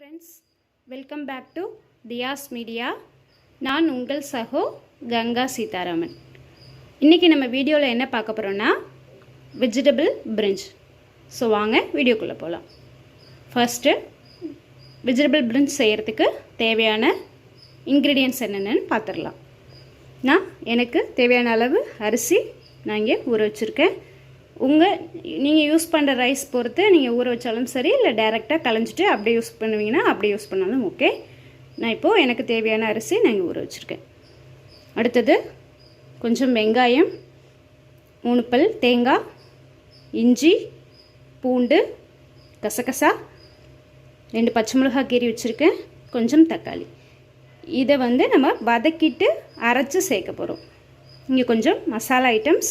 Friends welcome back to தியாஸ் media நான் உங்கள் சகோ கங்கா சீதாராமன். இன்றைக்கி நம்ம வீடியோவில் என்ன பார்க்க போகிறோன்னா வெஜிடபிள் பிரிஞ்ச் ஸோ வாங்க வீடியோக்குள்ளே போகலாம் ஃபர்ஸ்ட்டு வெஜிடபிள் பிரிஞ்ச் செய்கிறதுக்கு தேவையான இன்க்ரீடியன்ஸ் என்னென்னு பார்த்துடலாம் நான் எனக்கு தேவையான அளவு அரிசி நான் இங்கே ஊற வச்சுருக்கேன். உங்கள் நீங்கள் யூஸ் பண்ணுற ரைஸ் பொறுத்து நீங்கள் ஊற வச்சாலும் சரி இல்லை டைரெக்டாக கலைஞ்சிட்டு அப்படியே யூஸ் பண்ணுவீங்கன்னா அப்படியே யூஸ் பண்ணாலும் ஓகே நான் இப்போது எனக்கு தேவையான அரிசி நான் ஊற வச்சுருக்கேன். அடுத்தது கொஞ்சம் வெங்காயம் மூணு பல் தேங்காய் இஞ்சி பூண்டு கசகசா ரெண்டு பச்சை மிளகாய் கீரி வச்சுருக்கேன் கொஞ்சம் தக்காளி. இதை வந்து நம்ம வதக்கிட்டு அரைச்சி சேர்க்க போகிறோம் இங்கே கொஞ்சம் மசாலா ஐட்டம்ஸ்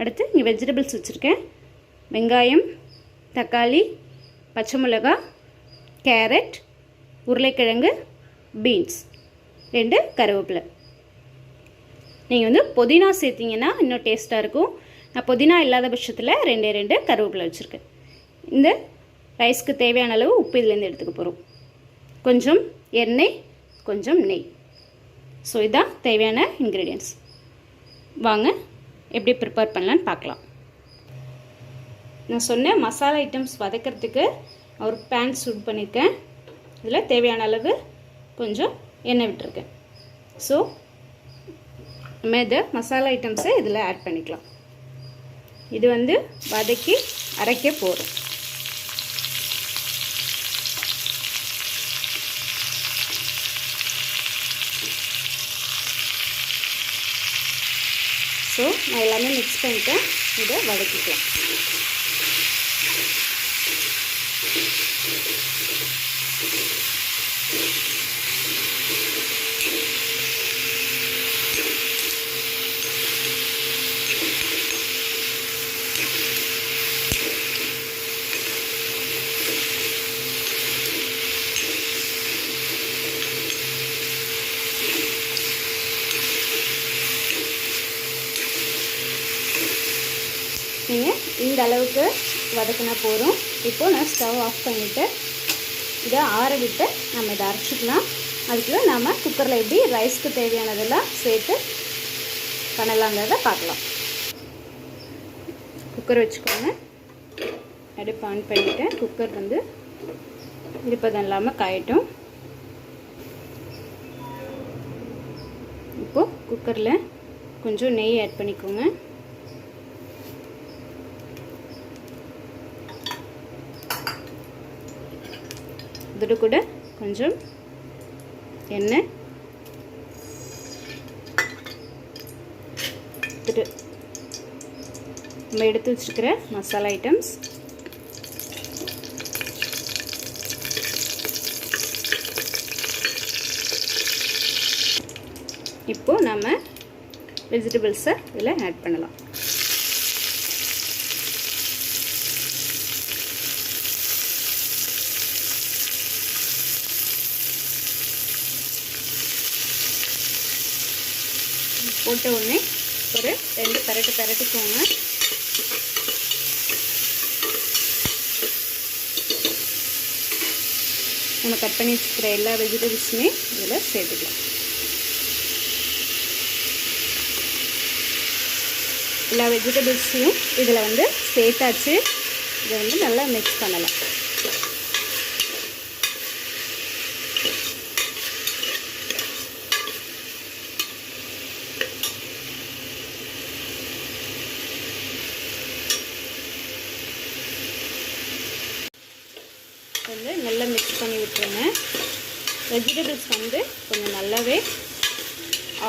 அடுத்து இங்கே வெஜிடபிள்ஸ் வச்சுருக்கேன். வெங்காயம் தக்காளி பச்சை மிளகாய் கேரட் உருளைக்கிழங்கு பீன்ஸ் ரெண்டு கருவேப்பிலை. நீங்கள் வந்து புதினா சேர்த்திங்கன்னா இன்னும் டேஸ்ட்டாக இருக்கும். நான் புதினா இல்லாத பட்சத்தில் ரெண்டே ரெண்டு கருவேப்பிலை வச்சுருக்கேன். இந்த ரைஸ்க்கு தேவையான அளவு உப்பு இதுலேருந்து எடுத்துக்க போகிறோம் கொஞ்சம் எண்ணெய் கொஞ்சம் நெய். ஸோ இதான் தேவையான இன்க்ரீடியன்ட்ஸ் வாங்க எப்படி ப்ரிப்பேர் பண்ணலான்னு பார்க்கலாம். நான் சொன்ன மசாலா ஐட்டம்ஸ் வதக்கிறதுக்கு ஒரு பேன் சூட் பண்ணியிருக்கேன் இதில் தேவையான அளவு கொஞ்சம் எண்ணெய் விட்டுருக்கேன். ஸோ நம்ம இதை மசாலா ஐட்டம்ஸை இதில் ஆட் பண்ணிக்கலாம். இது வந்து வதக்கி அரைக்க போகிறோம் ஸோ நான் எல்லாமே மிக்ஸ் பண்ணிட்டேன் இதை வதக்கிக்கலாம். நீங்கள் இந்த அளவுக்கு வதக்கினா போதும். இப்போது நான் ஸ்டவ் ஆஃப் பண்ணிவிட்டு இதை ஆற விட்டு நம்ம இதை அரைச்சிக்கலாம். அதுக்குள்ளே நம்ம குக்கரில் எப்படி ரைஸ்க்கு தேவையானதெல்லாம் சேர்த்து பண்ணலாங்கிறத பார்க்கலாம். குக்கர் வச்சுக்கோங்க. அடுப்பு ஆன் பண்ணிவிட்டேன் குக்கர் வந்து இருப்பதும் இல்லாமல் காயட்டும். இப்போது குக்கரில் கொஞ்சம் நெய் ஆட் பண்ணிக்கோங்க. இதோட கூட கொஞ்சம் எண்ணெய். நம்ம எடுத்து வச்சுருக்கிற மசாலா ஐட்டம்ஸ் இப்போது நம்ம வெஜிடபிள்ஸை இதில் ஆட் பண்ணலாம். போட்ட உடனே ஒரு ரெண்டு பரட்டு பரட்டிக்கோங்க. நம்ம கட் பண்ணி வச்சுக்கிற எல்லா வெஜிடபிள்ஸுமே இதில் சேர்த்துக்கலாம். எல்லா வெஜிடபிள்ஸையும் இதில் வந்து சேர்த்தாச்சு. இதை வந்து நல்லா மிக்ஸ் பண்ணலாம். வந்து நல்லா மிக்ஸ் பண்ணி விட்டுருங்க. வெஜிடபிள்ஸ் வந்து கொஞ்சம் நல்லாவே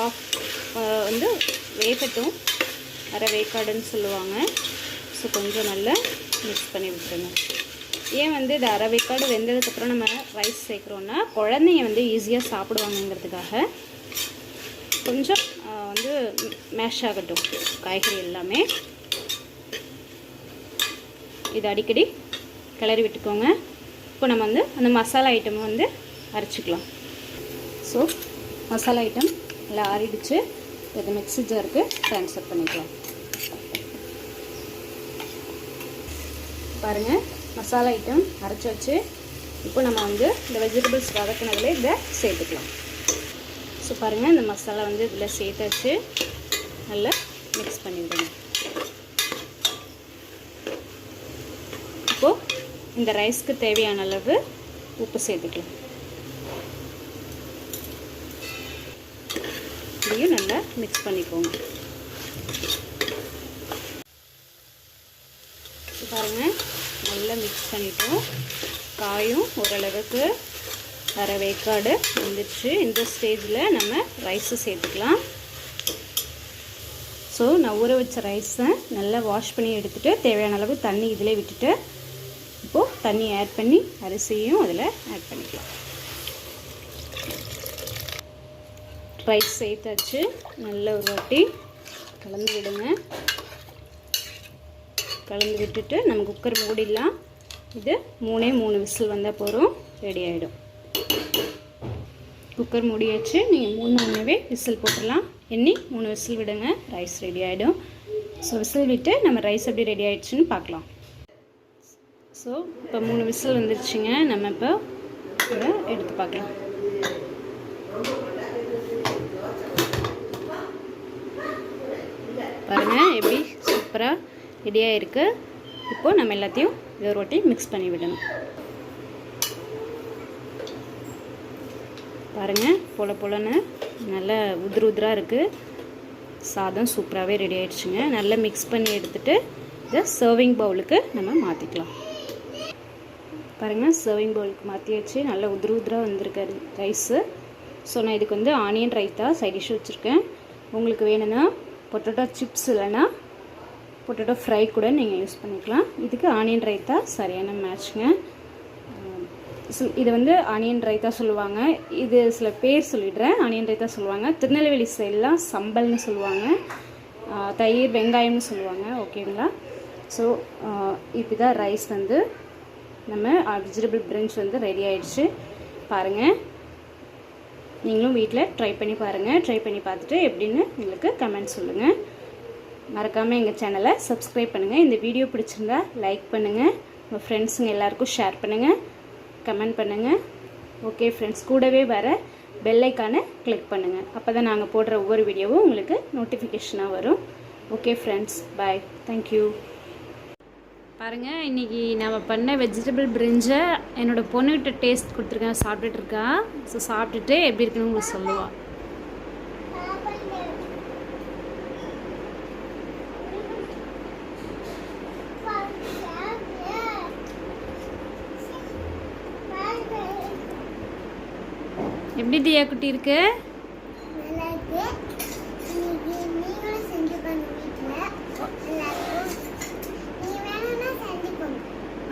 ஆஃப் வந்து வேகட்டும். அரை வேக்காடுன்னு சொல்லுவாங்க. ஸோ கொஞ்சம் நல்லா மிக்ஸ் பண்ணி விட்டுருங்க. ஏன் வந்து இது அரை வேக்காடு வெந்ததுக்கப்புறம் நம்ம ரைஸ் சேர்க்குறோன்னா குழந்தைங்க வந்து ஈஸியாக சாப்பிடுவாங்கங்கிறதுக்காக கொஞ்சம் வந்து மேஷ் ஆகட்டும். காய்கறி எல்லாமே. இது அடிக்கடி கிளறி விட்டுக்கோங்க. இப்போ நம்ம வந்து அந்த மசாலா ஐட்டம் வந்து அரைச்சிக்கலாம். ஸோ மசாலா ஐட்டம் எல்லாம் ஆறிடுச்சு. இது மிக்ஸி ஜாருக்கு ட்ரான்ஸ்ஃபர் பண்ணிக்கலாம். பாருங்கள் மசாலா ஐட்டம் அரைச்சி வச்சு இப்போ நம்ம வந்து இந்த வெஜிடபிள்ஸ் வதக்கினதில் இதை சேர்த்துக்கலாம். ஸோ பாருங்கள் இந்த மசாலா வந்து இதில் சேர்த்தாச்சு. நல்லா மிக்ஸ் பண்ணி விடணும் இப்போது இந்த ரைஸ்க்கு தேவையான அளவு உப்பு சேர்த்துக்கலாம். இதையும் நல்லா மிக்ஸ் பண்ணிக்கோங்க பாருங்கள் நல்லா மிக்ஸ் பண்ணிட்டோம். காயும் ஓரளவுக்கு அரை வேக்காடு வந்துடுச்சு. இந்த ஸ்டேஜில் நம்ம ரைஸு சேர்த்துக்கலாம். ஸோ நான் ஊற வச்ச ரைஸை நல்லா வாஷ் பண்ணி எடுத்துகிட்டு தேவையான அளவு தண்ணி இதிலே விட்டுட்டு தண்ணி ஆட் பண்ணி அரிசியும் அதில் ஆட் பண்ணிக்கலாம். ரைஸ் சேர்த்தாச்சு. நல்ல ஒரு வாட்டி கலந்து விடுங்க. கலந்து விட்டுட்டு நம்ம குக்கர் மூடிடலாம். இது மூணே மூணு விசில் வந்தால் போகிறோம் ரெடி ஆகிடும் குக்கர் மூடியாச்சு. நீங்கள் மூணு மூணுவே விசில் போட்டுடலாம். எண்ணி மூணு விசில் விடுங்க. ரைஸ் ரெடி ஆகிடும் ஸோ விசில் விட்டு நம்ம ரைஸ் எப்படி ரெடி ஆகிடுச்சுன்னு பார்க்கலாம். ஸோ இப்போ மூணு விசில் வந்துருச்சுங்க. நம்ம இப்போ இதை எடுத்து பார்க்கலாம். பாருங்கள் எப்படி சூப்பராக ரெடியாக இருக்குது இப்போது நம்ம எல்லாத்தையும் இதை ரொட்டி மிக்ஸ் பண்ணி விடணும். பாருங்கள் பொல பொலன்னு நல்லா உதிர் உதிராக இருக்குது சாதம் சூப்பராகவே ரெடி ஆகிடுச்சுங்க நல்லா மிக்ஸ் பண்ணி எடுத்துகிட்டு இதை சர்விங் பவுலுக்கு நம்ம மாற்றிக்கலாம் பாருங்கள் சர்விங் பவுலுக்கு மாற்றியாச்சு நல்லா உதிர உதிராக வந்திருக்காரு ரைஸு ஸோ நான் இதுக்கு வந்து ஆனியன் ரைத்தா சைட் டிஷ் வச்சுருக்கேன். உங்களுக்கு வேணும்னா பொட்டேட்டோ சிப்ஸ் இல்லைன்னா பொட்டேட்டோ ஃப்ரை கூட நீங்கள் யூஸ் பண்ணிக்கலாம். இதுக்கு ஆனியன் ரைத்தா சரியான மேட்ச்ங்க இது வந்து ஆனியன் ரைத்தா சொல்லுவாங்க. இது சில பேர் சொல்லிடுறேன். ஆனியன் ரைத்தா சொல்லுவாங்க. திருநெல்வேலி சைட்லாம் சம்பல்னு சொல்லுவாங்க. தயிர் வெங்காயம்னு சொல்லுவாங்க. ஓகேங்களா ஸோ இப்போ தான் ரைஸ் வந்து நம்ம வெஜிடபிள் பிரிஞ்ச் வந்து ரெடி ஆகிடுச்சு பாருங்கள் நீங்களும் வீட்டில் ட்ரை பண்ணி பாருங்கள் ட்ரை பண்ணி பார்த்துட்டு எப்படின்னு எங்களுக்கு கமெண்ட் சொல்லுங்கள் மறக்காமல் எங்கள் சேனலை சப்ஸ்கிரைப் பண்ணுங்கள் இந்த வீடியோ பிடிச்சிருந்தா லைக் பண்ணுங்கள் உங்கள் ஃப்ரெண்ட்ஸுங்க எல்லாருக்கும் ஷேர் பண்ணுங்கள் கமெண்ட் பண்ணுங்கள் ஓகே ஃப்ரெண்ட்ஸ் கூடவே வர பெல்லைக்கானை கிளிக் பண்ணுங்கள் அப்போ தான் நாங்கள் போடுற ஒவ்வொரு வீடியோவும் உங்களுக்கு நோட்டிஃபிகேஷனாக வரும். ஓகே ஃப்ரெண்ட்ஸ் பாய் தேங்க்யூ பாருங்கள் இன்றைக்கி நம்ம பண்ண வெஜிடபிள் பிரிஞ்சை என்னோடய பொண்ணுகிட்ட டேஸ்ட் கொடுத்துருக்கேன். சாப்பிட்டுட்டு இருக்கா? ஸோ சாப்பிட்டுட்டு எப்படி இருக்குன்னு உங்களுக்கு சொல்லுவாள் எப்படி தியா குட்டி இருக்கு?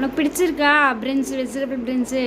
உனக்கு பிடிச்சிருக்கா? Prince vegetable prince